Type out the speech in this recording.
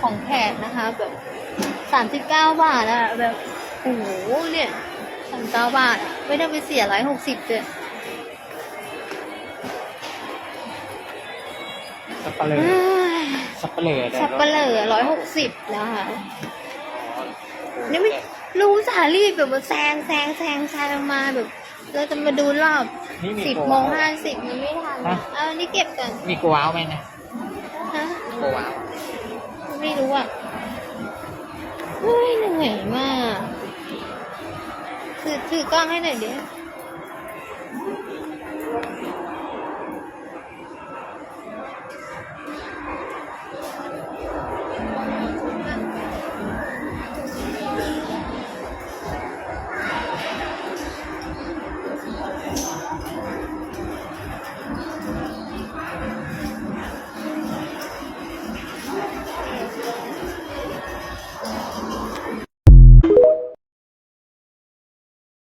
ของแขกนะคะแบบสามสิบเก้าบาทอะแบบโอ้โหเนี่ยสามเก้าบาทอะไม่ได้ไปเสียร้อยหกสิบเลยสับปะเลอเอ้ยสับปะเลอสับปะเหล่อร้อยหกสิบนะคะนี่ไม่รู้สารีบแบบว่าแซงแซงแซงแซงมาแบบเราจะมาดูรอบนี่มีสิบโกโมงว้าวห้าสิบมันไม่ทันฮะเอาอันนี้เก็บก่อนมีโกว้าวไหมนะฮะโกว้าว ใหญ่มาก คือถือกล้องให้หน่อยดิ